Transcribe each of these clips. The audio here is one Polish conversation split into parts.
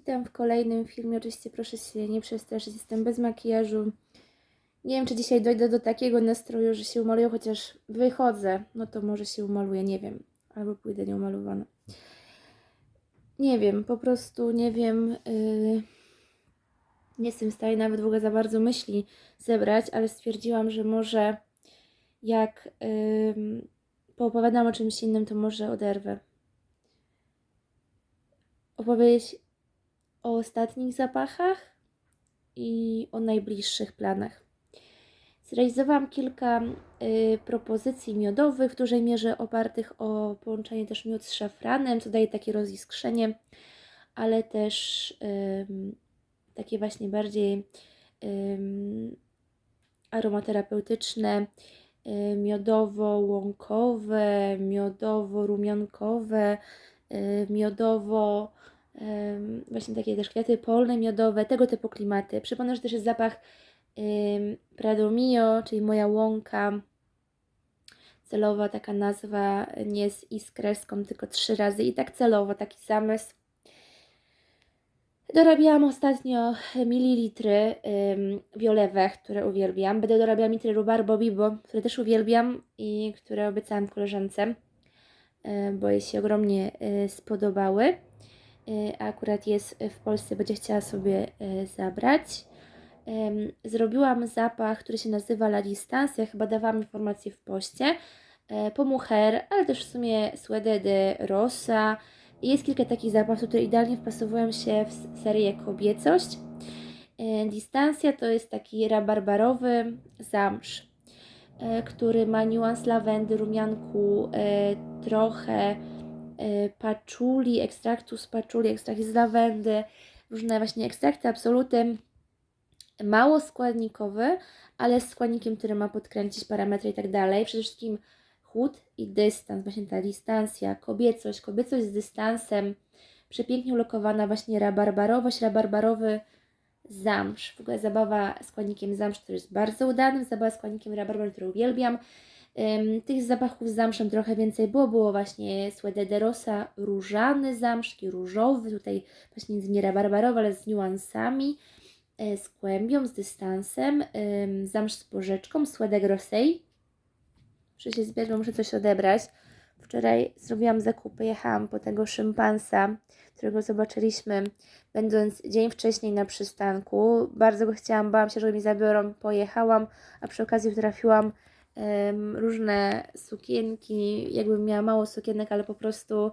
Witam w kolejnym filmie. Oczywiście proszę się nie przestraszyć, jestem bez makijażu. Nie wiem, czy dzisiaj dojdę do takiego nastroju, że się umaluję, chociaż wychodzę, no to może się umaluję, nie wiem. Albo pójdę nieumalowana. Nie wiem, po prostu nie wiem. Yy... Nie jestem w stanie nawet w ogóle za bardzo myśli zebrać, ale stwierdziłam, że może jak yy... poopowiadam o czymś innym, to może oderwę. Opowiedzieć o ostatnich zapachach i o najbliższych planach. Zrealizowałam kilka y, propozycji miodowych, w dużej mierze opartych o połączenie też miód z szafranem, co daje takie roziskrzenie, ale też ym, takie właśnie bardziej ym, aromaterapeutyczne, y, miodowo-łąkowe, miodowo-rumiankowe, y, miodowo właśnie takie też kwiaty polne, miodowe, tego typu klimaty. Przypomnę, że też jest zapach Prado Mio, czyli moja łąka. Celowa taka nazwa, nie z kreską, tylko trzy razy i tak celowo, taki zamysł. Dorabiałam ostatnio mililitry ym, które uwielbiam. Będę dorabiała mililitry Rubarbo Bibo, które też uwielbiam i które obiecałam koleżance, bo jej się ogromnie y, spodobały a akurat jest w Polsce, będzie chciała sobie e, zabrać. Zrobiłam zapach, który się nazywa La Distance. Ja chyba dawałam informację w poście. E, Pomucher, ale też w sumie Suede de Rosa. Jest kilka takich zapachów, które idealnie wpasowują się w serię Kobiecość. E, Distancja to jest taki rabarbarowy zamsz, który ma niuans lawendy, rumianku, trochę Y, paczuli, ekstraktu z paczuli, ekstrakt z lawendy, różne właśnie ekstrakty, absoluty mało składnikowy, ale z składnikiem, który ma podkręcić parametry i tak dalej. Przede wszystkim chłód i dystans, właśnie ta dystansja, kobiecość, kobiecość z dystansem, przepięknie ulokowana właśnie rabarbarowość, rabarbarowy zamsz. W ogóle zabawa składnikiem zamsz, który jest bardzo udany, zabawa składnikiem rabarbar, który uwielbiam. Tych zapachów z zamszem trochę więcej było. Było właśnie Suede de Rosa, różany zamsz, taki różowy, tutaj właśnie nie rabarbarowy, ale z niuansami, e, z kłębią, z dystansem, zamsz z porzeczką, Suede Grossei. Muszę się zbierać, bo muszę coś odebrać. Wczoraj zrobiłam zakupy, jechałam po tego szympansa, którego zobaczyliśmy, będąc dzień wcześniej na przystanku. Bardzo go chciałam, bałam się, że mi zabiorą. Pojechałam, a przy okazji trafiłam różne sukienki, jakbym miała mało sukienek, ale po prostu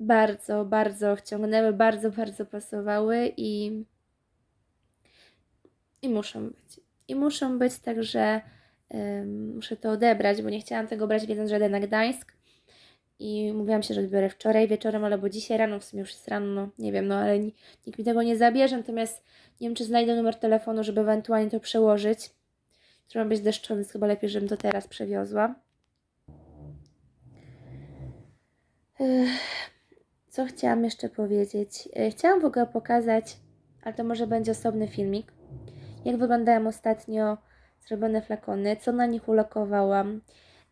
bardzo, bardzo wciągnęły, bardzo, bardzo pasowały i, i muszą być. I muszą być, także um, muszę to odebrać, bo nie chciałam tego brać wiedząc, że jadę na Gdańsk. I mówiłam się, że odbiorę wczoraj wieczorem albo dzisiaj rano, w sumie już jest rano, no, nie wiem, no ale nikt mi tego nie zabierze, natomiast nie wiem, czy znajdę numer telefonu, żeby ewentualnie to przełożyć który ma być deszczowy, więc chyba lepiej, żebym to teraz przewiozła. Co chciałam jeszcze powiedzieć? Chciałam w ogóle pokazać, ale to może będzie osobny filmik, jak wyglądają ostatnio zrobione flakony, co na nich ulokowałam,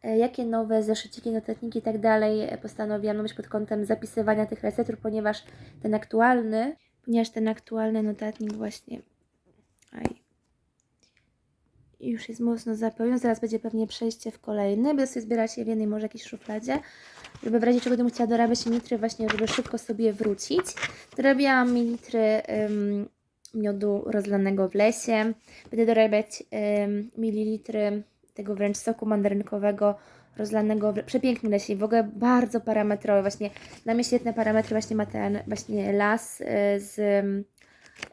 jakie nowe zeszyciki, notatniki i tak dalej postanowiłam robić pod kątem zapisywania tych receptur, ponieważ ten aktualny, ponieważ ten aktualny notatnik właśnie, aj, już jest mocno zapełniony. Zaraz będzie pewnie przejście w kolejny. Będę sobie zbierać je w jednej może jakiejś szufladzie, żeby w razie czego bym chciała dorabiać mililitry właśnie, żeby szybko sobie wrócić. Dorabiałam mililitry miodu rozlanego w lesie. Będę dorabiać um, mililitry tego wręcz soku mandarynkowego rozlanego w przepięknym lesie w ogóle bardzo parametrowy. Właśnie na mnie świetne parametry właśnie ma ten właśnie las y, z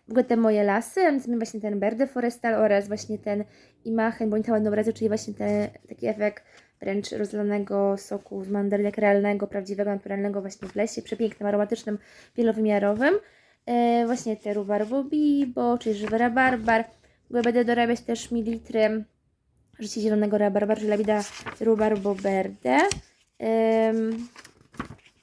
w ogóle te moje lasy, właśnie ten Berde Forestal oraz właśnie ten Imachen Bonita Ładnobrazu, czyli właśnie ten taki efekt wręcz rozlanego soku z mandarynek realnego, prawdziwego, naturalnego właśnie w lesie, przepięknym, aromatycznym, wielowymiarowym. E, właśnie te Rubarbo Bibo, czyli żywy rabarbar. Będę dorabiać też mililitry życie zielonego rabarbar, czyli Labida Rubarbo Berde. E,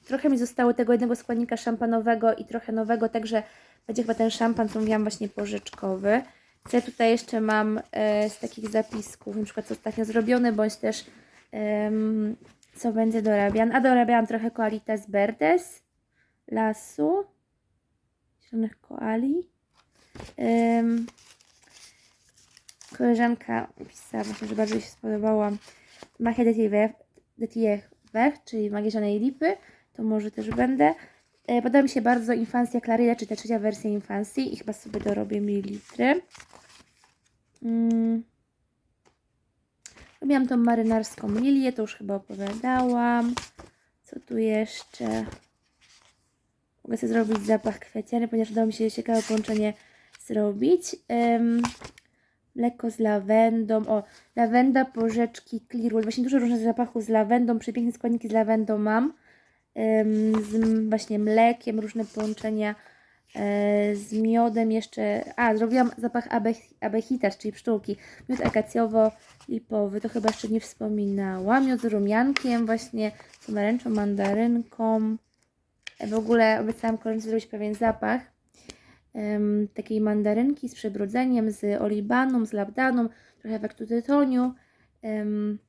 trochę mi zostało tego jednego składnika szampanowego i trochę nowego, także będzie chyba ten szampan, co mówiłam, właśnie pożyczkowy. Co ja tutaj jeszcze mam e, z takich zapisków, na przykład co ostatnio zrobione, bądź też co będzie dorabiane. A dorabiałam trochę Qualitas Verdes Lasu. zielonych koali. Ym, koleżanka pisała właśnie, że bardzo jej się spodobała Magia de Thier, czyli Magia Zielonej Lipy. To może też będę. E, Podoba mi się bardzo Infancja Clarilla, czy ta trzecia wersja Infancji i chyba sobie dorobię mililitry. Mm. Robiłam tą marynarską lilię, to już chyba opowiadałam. Co tu jeszcze? Mogę sobie zrobić zapach kwiaciany, ponieważ udało mi się ciekawe połączenie zrobić. Ym, mleko z lawendą. O, lawenda, porzeczki, Clearwood. Właśnie dużo różnych zapachów z lawendą. Przepiękne składniki z lawendą mam. Z właśnie mlekiem, różne połączenia e, z miodem jeszcze. A, zrobiłam zapach abe, abechitas, czyli pszczółki. Miód akacjowo-lipowy, to chyba jeszcze nie wspominałam. Miód z rumiankiem, właśnie pomarańczą, mandarynką. E, W ogóle obiecałam koleżance zrobić pewien zapach em, takiej mandarynki z przebrudzeniem, z olibaną, z labdaną, trochę efektu tytoniu. Um,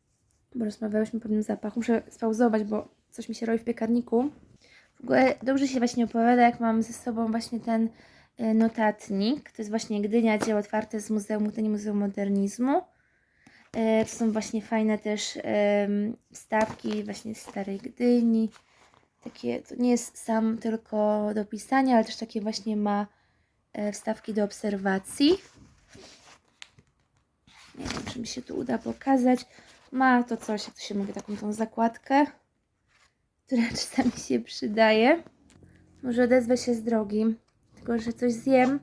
bo rozmawiałyśmy o pewnym zapachu. Muszę spauzować, bo coś mi się roi w piekarniku. W ogóle dobrze się właśnie opowiada, jak mam ze sobą właśnie ten e, notatnik. To jest właśnie Gdynia, dzieło otwarte z Muzeum Gdyni, Muzeum Modernizmu. E, To są właśnie fajne też wstawki właśnie z Starej Gdyni. Takie, to nie jest sam tylko do pisania, ale też takie właśnie ma e, wstawki do obserwacji. Nie wiem, czy mi się tu uda pokazać. Ma to coś, jak to się mówi, taką tą zakładkę, która czasami się przydaje. Może odezwę się z drogi, tylko że coś zjem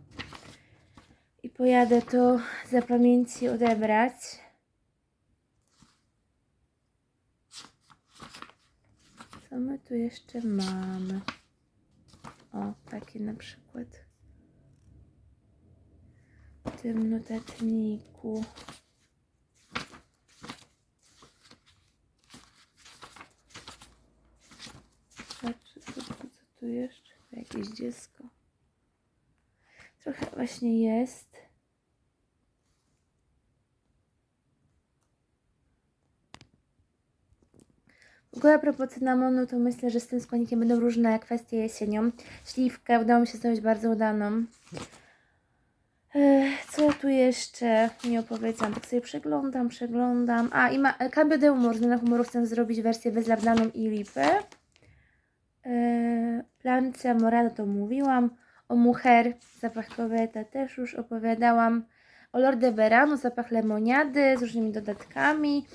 i pojadę to za pamięci odebrać. Co my tu jeszcze mamy? O, takie na przykład w tym notatniku. Patrzę, co, co, co tu jeszcze? Jakieś dziecko. Trochę właśnie jest. W ogóle a propos cynamonu, to myślę, że z tym składnikiem będą różne kwestie jesienią. Śliwkę udało mi się zrobić bardzo udaną. Co tu jeszcze nie opowiedziałam? Tak sobie przeglądam, przeglądam. A, i ma Cambio de Humor. Z humoru chcę zrobić wersję bez labdaną i lipy. Yy, Plancia Morada to mówiłam. O Mujer, zapach kobieta też już opowiadałam. O Lorde Verano, zapach lemoniady z różnymi dodatkami.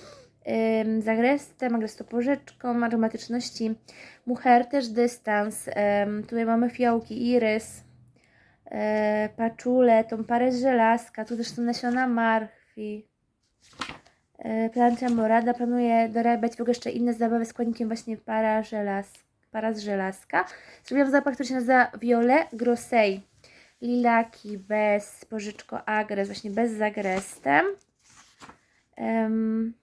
Ym, z agrestem, aromatyczności. Mujer też dystans. Ym, tutaj mamy fiołki, irys, e, paczule, tą parę żelazka. Tu też są nasiona marchwi. Plancia Morada planuje dorabiać w ogóle jeszcze inne zabawy z składnikiem właśnie para, żelaz, para z żelazka. Zrobiłam zapach, który się nazywa Violet Grossey. Lilaki bez pożyczko agres, właśnie bez zagrestem. Um,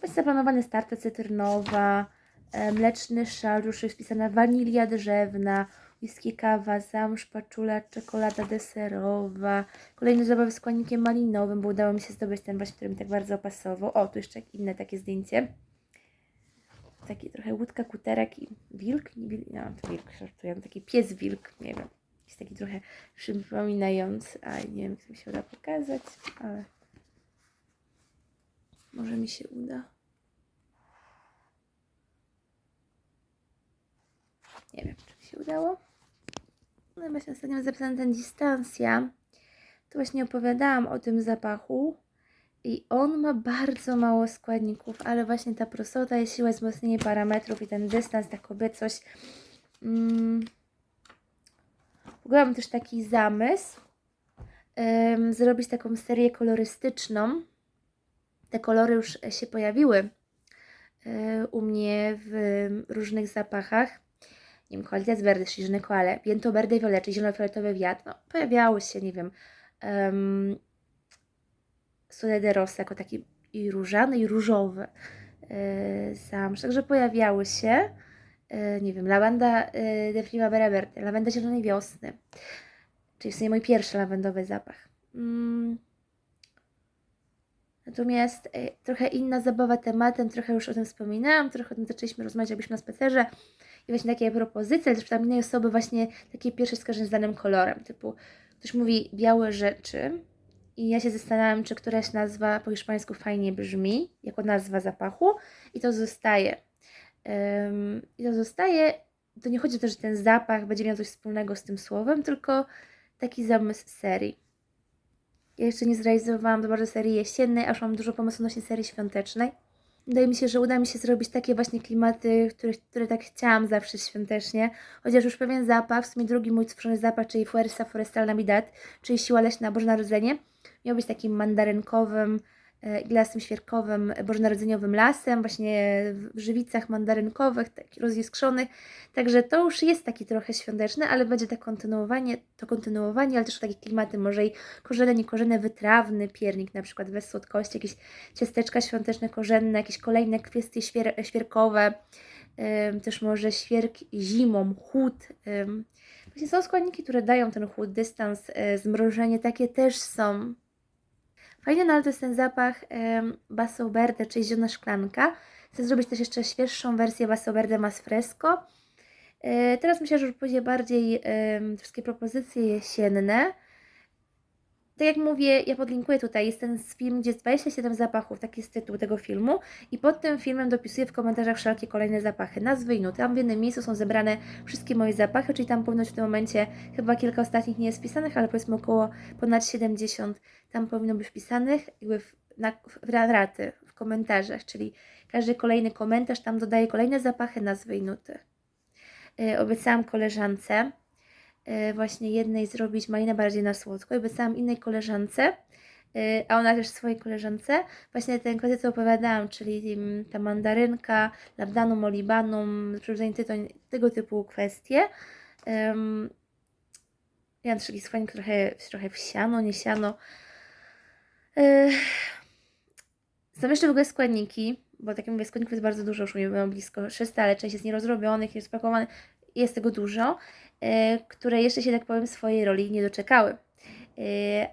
Właśnie zaplanowane starta cytrynowa, e, mleczny szal, już jest wpisana wanilia drzewna, whisky kawa, zamsz, paczula, czekolada deserowa. Kolejne zabawy z składnikiem malinowym, bo udało mi się zdobyć ten właśnie, który mi tak bardzo pasował. O, tu jeszcze inne takie zdjęcie. Taki trochę łódka, kuterek i wilk. Nie, wilk, no, to wilk, żartuję. Taki pies wilk, nie wiem. Jest taki trochę przypominający, a nie wiem, jak mi się uda pokazać, ale może mi się uda. Nie wiem, czy mi się udało. No właśnie ostatnio zapisałam ten dystansja. To właśnie opowiadałam o tym zapachu. I on ma bardzo mało składników, ale właśnie ta prostota jest siła, wzmocnienie parametrów i ten dystans, ta kobiecość. Mm. W ogóle mam też taki zamysł, ym, zrobić taką serię kolorystyczną. Te kolory już się pojawiły y, u mnie w różnych zapachach. Nie wiem, Qualidad Verde, czyli zielone koale, Viento Verde Violet, czyli zielono-fioletowy wiatr. No, pojawiały się, nie wiem, um, Sole de Rosa jako taki i różany, i różowy yy, zamsz. Także pojawiały się, yy, nie wiem, lawanda yy, de Primavera Verde, lawenda zielonej wiosny, czyli w sumie mój pierwszy lawendowy zapach. Mm. Natomiast trochę inna zabawa tematem, trochę już o tym wspominałam, trochę o tym zaczęliśmy rozmawiać, jakbyśmy na spacerze. i właśnie takie propozycje, też tam innej osoby właśnie takie pierwsze skojarzenie z danym kolorem, typu ktoś mówi białe rzeczy i ja się zastanawiam, czy któraś nazwa po hiszpańsku fajnie brzmi, jako nazwa zapachu i to zostaje. Ym, I to zostaje, to nie chodzi o to, że ten zapach będzie miał coś wspólnego z tym słowem, tylko taki zamysł serii. Ja jeszcze nie zrealizowałam za bardzo serii jesiennej, aż mam dużo pomysłów odnośnie serii świątecznej. Wydaje mi się, że uda mi się zrobić takie właśnie klimaty, które, które tak chciałam zawsze świątecznie. Chociaż już pewien zapach, w sumie drugi mój stworzony zapach, czyli Fuerza Forestal Navidad, czyli Siła Leśna Boże Narodzenie, miał być takim mandarynkowym e, i lasem świerkowym, bożonarodzeniowym lasem, właśnie w żywicach mandarynkowych, takich roziskrzonych. Także to już jest taki trochę świąteczny, ale będzie to kontynuowanie, to kontynuowanie, ale też takie klimaty może i korzenne, niekorzenne, wytrawny piernik, na przykład bez słodkości, jakieś ciasteczka świąteczne, korzenne, jakieś kolejne kwestie świer świerkowe, ym, też może świerk zimą, chłód. ym. Właśnie są składniki, które dają ten chłód, dystans, y, zmrożenie, takie też są. Fajny, no ale to jest ten zapach um, Basso Verde, czyli zielona szklanka. Chcę zrobić też jeszcze świeższą wersję Basso Verde Mas Fresco. E, teraz myślę, że już będzie bardziej em, wszystkie propozycje jesienne. Tak jak mówię, ja podlinkuję tutaj, jest ten film, gdzie jest 27 zapachów, taki jest tytuł tego filmu i pod tym filmem dopisuję w komentarzach wszelkie kolejne zapachy, nazwy i nuty. Tam w jednym miejscu są zebrane wszystkie moje zapachy, czyli tam powinno w tym momencie, chyba kilka ostatnich nie jest wpisanych, ale powiedzmy około ponad 70 tam powinno być wpisanych jakby w, na, w raty, w komentarzach, czyli każdy kolejny komentarz tam dodaje kolejne zapachy, nazwy i nuty. Yy, obiecałam koleżance, właśnie jednej zrobić malinę bardziej na słodko i obiecałam innej koleżance, yy, a ona też swojej koleżance, właśnie ten kwestię, co opowiadałam, czyli mm, ta mandarynka, labdanum, olibanum, przyrodzenie tytoń, tego typu kwestie. Ja czyli składnik trochę, trochę w siano, nie siano. Są jeszcze w ogóle składniki, bo tak jak mówię, składników jest bardzo dużo, już mam blisko 300, ale część jest nierozrobionych, jest spakowanych, jest tego dużo, yy, które jeszcze się, tak powiem, swojej roli nie doczekały. Yy,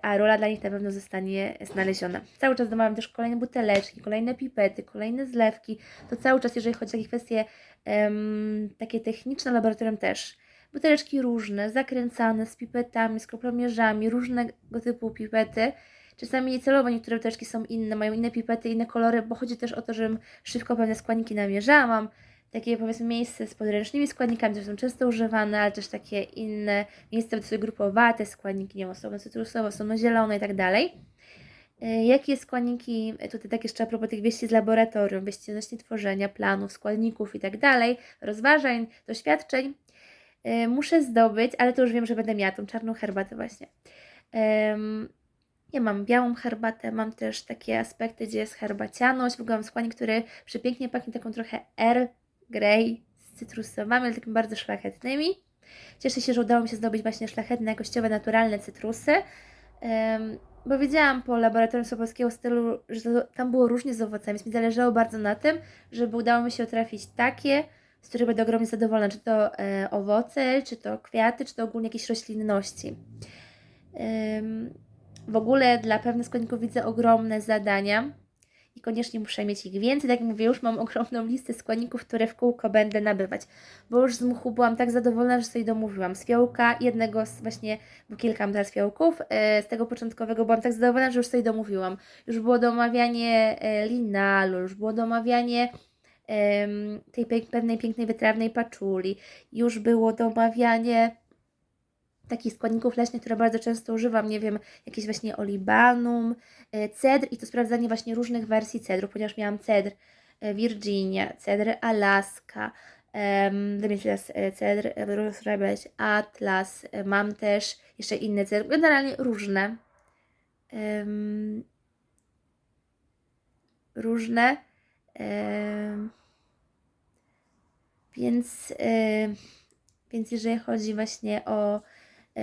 a rola dla nich na pewno zostanie znaleziona. Cały czas domawiam też kolejne buteleczki, kolejne pipety, kolejne zlewki. To cały czas, jeżeli chodzi o takie kwestie em, takie techniczne, laboratorium też. Buteleczki różne, zakręcane, z pipetami, z kroplomierzami, różnego typu pipety. Czasami celowo niektóre buteleczki są inne, mają inne pipety, inne kolory, bo chodzi też o to, żebym szybko pewne składniki namierzała. Mam takie powiedzmy miejsce z podręcznymi składnikami, które są często używane, ale też takie inne miejsca w sobie grupowate, składniki, nie wiem, osobno cytrusowe, osobno zielone i tak dalej. Y, Jakie składniki, tutaj tak jeszcze a propos tych wieści z laboratorium, wieści odnośnie tworzenia, planów, składników i tak dalej, rozważań, doświadczeń, y, muszę zdobyć, ale to już wiem, że będę miała tą czarną herbatę właśnie. Ja mam białą herbatę, mam też takie aspekty, gdzie jest herbacianość, w ogóle mam składnik, który przepięknie pachnie taką trochę Earl Grey z cytrusowami, ale takimi bardzo szlachetnymi. Cieszę się, że udało mi się zdobyć właśnie szlachetne, jakościowe, naturalne cytrusy. Em, bo wiedziałam po laboratorium Sobowskiego stylu, że tam było różnie z owocami, więc mi zależało bardzo na tym, żeby udało mi się trafić takie, z których będę ogromnie zadowolona, czy to e, owoce, czy to kwiaty, czy to ogólnie jakieś roślinności. Em, w ogóle dla pewnych składników widzę ogromne zadania koniecznie muszę mieć ich więcej. Tak jak mówię, już mam ogromną listę składników, które w kółko będę nabywać, bo już z mchu byłam tak zadowolona, że sobie domówiłam. Z fiołka, jednego z właśnie, bo kilka mam teraz fiołków, e, z tego początkowego byłam tak zadowolona, że już sobie domówiłam. Już było domawianie e, linalu, już było domawianie tej pe- pewnej pięknej wytrawnej paczuli, już było domawianie takich składników leśnych, które bardzo często używam, nie wiem, jakieś właśnie olibanum, e, cedr i to sprawdzanie właśnie różnych wersji cedru, ponieważ miałam cedr e, Virginia, cedr Alaska, um, teraz e, cedr rozrabiać Atlas, mam też jeszcze inne cedry, generalnie różne. Em, różne. em, więc, e, więc jeżeli chodzi właśnie o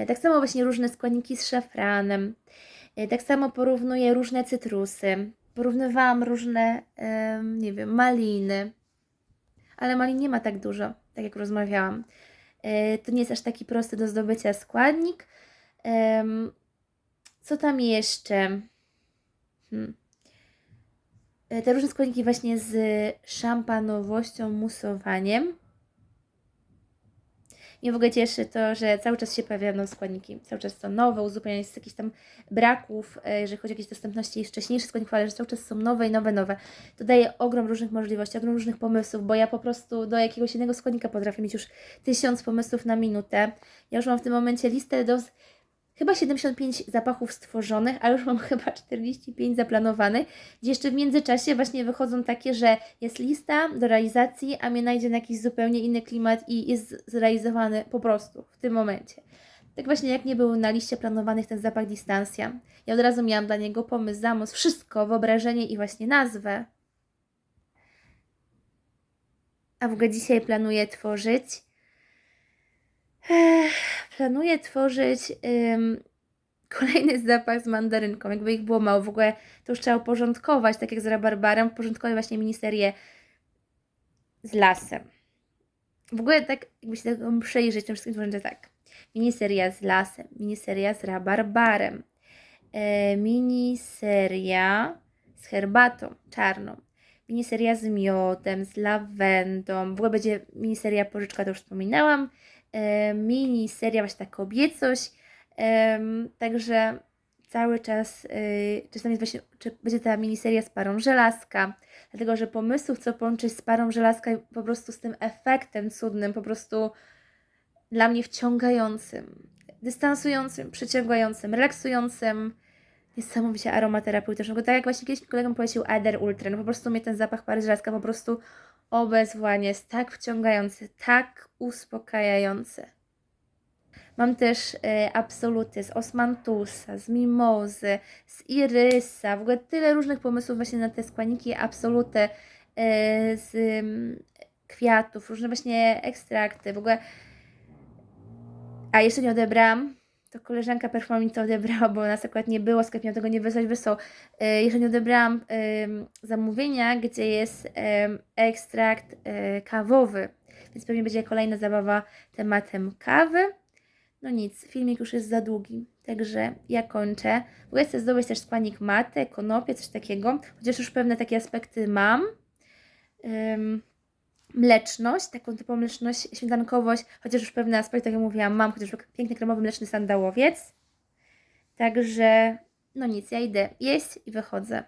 Tak samo właśnie różne składniki z szafranem. E, Tak samo porównuję różne cytrusy. Porównywałam różne, nie wiem, maliny. Ale malin nie ma tak dużo, tak jak rozmawiałam. E, To nie jest aż taki prosty do zdobycia składnik. Co tam jeszcze? Hmm. E, Te różne składniki właśnie z szampanowością, musowaniem. Mnie w ogóle cieszy to, że cały czas się pojawiają składniki, cały czas są nowe, uzupełnianie z jakichś tam braków, e, jeżeli chodzi o jakieś dostępności wcześniejszych składników, ale że cały czas są nowe i nowe, nowe. To daje ogrom różnych możliwości, ogrom różnych pomysłów, bo ja po prostu do jakiegoś jednego składnika potrafię mieć już tysiąc pomysłów na minutę. Ja już mam w tym momencie listę do z- chyba 75 zapachów stworzonych, a już mam chyba 45 zaplanowanych, gdzie jeszcze w międzyczasie właśnie wychodzą takie, że jest lista do realizacji, a mnie najdzie na jakiś zupełnie inny klimat i jest zrealizowany po prostu w tym momencie. Tak właśnie jak nie był na liście planowanych ten zapach distansja. Ja od razu miałam dla niego pomysł, zamysł, wszystko, wyobrażenie i właśnie nazwę. A w ogóle dzisiaj planuję tworzyć. Planuję tworzyć kolejny zapach z mandarynką. Jakby ich było mało. W ogóle to już trzeba uporządkować, tak jak z rabarbarem, uporządkować właśnie miniserię z lasem. W ogóle tak, jakby się tak przejrzeć tym wszystkim, będzie tak. Miniseria z lasem, miniseria z rabarbarem, e, miniseria z herbatą czarną, miniseria z miodem, z lawendą, w ogóle będzie miniseria pożyczka, to już wspominałam, e, miniseria właśnie ta kobiecość, także cały czas, y, czy tam jest właśnie, czy będzie ta miniseria z parą żelazka, dlatego że pomysłów, co połączyć z parą żelazka i po prostu z tym efektem cudnym, po prostu dla mnie wciągającym, dystansującym, przyciągającym, relaksującym, niesamowicie aromaterapeutycznym. Bo tak jak właśnie kiedyś mi kolegą polecił Eder Ultra, no po prostu mnie ten zapach pary żelazka po prostu obezwładnie jest tak wciągający, tak uspokajający. Mam też e, absoluty z osmantusa, z mimozy, z irysa, w ogóle tyle różnych pomysłów właśnie na te składniki, absoluty e, z mm, kwiatów, różne właśnie ekstrakty, w ogóle. A jeszcze nie odebrałam, to koleżanka perfuma mi to odebrała, bo nas akurat nie było, sklep miał tego nie wysłać, wysłał. E, nie odebrałam zamówienia, gdzie jest ekstrakt e, kawowy, więc pewnie będzie kolejna zabawa tematem kawy. No nic, filmik już jest za długi, także ja kończę. W ogóle chcę zdobyć też składnik maty, konopie, coś takiego, chociaż już pewne takie aspekty mam. Ym, mleczność, taką typową mleczność, śmietankowość, chociaż już pewne aspekty, tak jak mówiłam, mam, chociaż piękny kremowy mleczny sandałowiec. Także, no nic, ja idę jeść i wychodzę.